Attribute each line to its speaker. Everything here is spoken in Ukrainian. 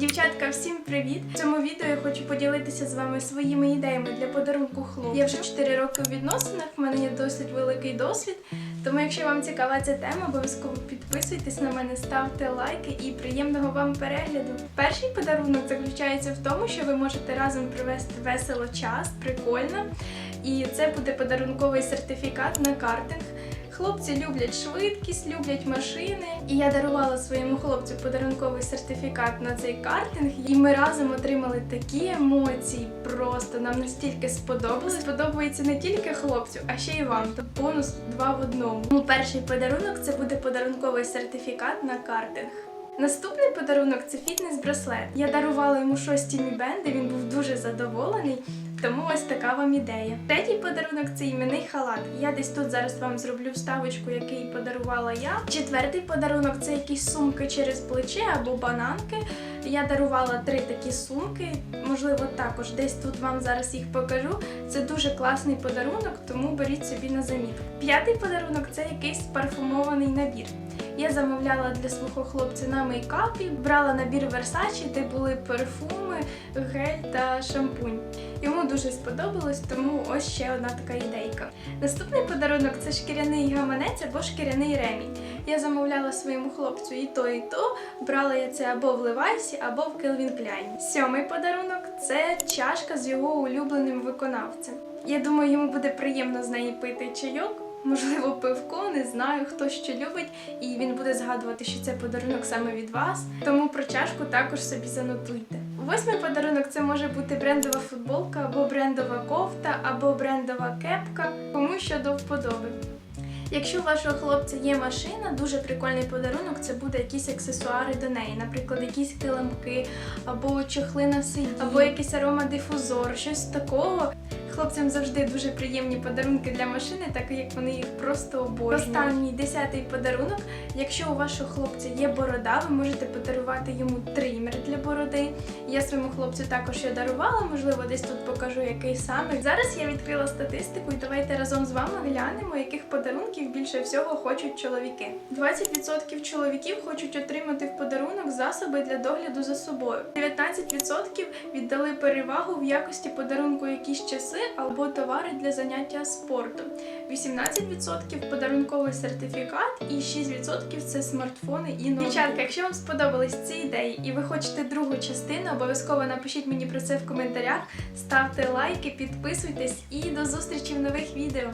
Speaker 1: Дівчатка, всім привіт! В цьому відео я хочу поділитися з вами своїми ідеями для подарунку хлопцю. Я вже 4 роки у відносинах, в мене є досить великий досвід. Тому, якщо вам цікава ця тема, обов'язково підписуйтесь на мене, ставте лайки і приємного вам перегляду. Перший подарунок заключається в тому, що ви можете разом провести весело час, прикольно. І це буде подарунковий сертифікат на картинг. Хлопці люблять швидкість, люблять машини. І я дарувала своєму хлопцю подарунковий сертифікат на цей картинг. І ми разом отримали такі емоції. Просто нам настільки сподобалось. Сподобається не тільки хлопцю, а ще й вам. Тобто бонус два в одному. Тому перший подарунок це буде подарунковий сертифікат на картинг. Наступний подарунок це фітнес-браслет. Я дарувала йому щось Тімі Бенди, він був дуже задоволений. Тому ось така вам ідея. Третій подарунок це іменний халат. Я десь тут зараз вам зроблю вставочку, який подарувала я. Четвертий подарунок це якісь сумки через плече або бананки. Я дарувала три такі сумки. Можливо, також десь тут вам зараз їх покажу. Це дуже класний подарунок, тому беріть собі на замітку. П'ятий подарунок це якийсь парфумований набір. Я замовляла для свого хлопця на мейкапі, брала набір Versace, де були парфуми, гель та шампунь. Йому дуже сподобалось, тому ось ще одна така ідейка. Наступний подарунок це шкіряний гаманець або шкіряний ремінь. Я замовляла своєму хлопцю і то, і то. Брала я це або в Левайсі, або в Calvin Klein. Сьомий подарунок це чашка з його улюбленим виконавцем. Я думаю, йому буде приємно з неї пити чайок. Можливо, пивко, не знаю, хто що любить, і він буде згадувати, що це подарунок саме від вас. Тому про чашку також собі занотуйте. Восьмий подарунок це може бути брендова футболка, або брендова кофта, або брендова кепка, кому що до вподоби. Якщо у вашого хлопця є машина, дуже прикольний подарунок це буде якісь аксесуари до неї, наприклад, якісь килимки, або чохли на сиді, або якийсь аромадифузор, щось такого. Хлопцям завжди дуже приємні подарунки для машини, так як вони їх просто обожнюють. Останній десятий подарунок. Якщо у вашого хлопця є борода, ви можете подарувати йому тример для бороди. Я своєму хлопцю також я дарувала, можливо, десь тут покажу який саме. Зараз я відкрила статистику, і давайте разом з вами глянемо, яких подарунків більше всього хочуть чоловіки. 20% чоловіків хочуть отримати в подарунок засоби для догляду за собою. 19% віддали перевагу в якості подарунку якісь часи або товари для заняття спортом. 18% подарунковий сертифікат і 6% це смартфони і ноутбуки. Дівчатка, якщо вам сподобались ці ідеї і ви хочете другу частину, обов'язково напишіть мені про це в коментарях, ставте лайки, підписуйтесь і до зустрічі в нових відео.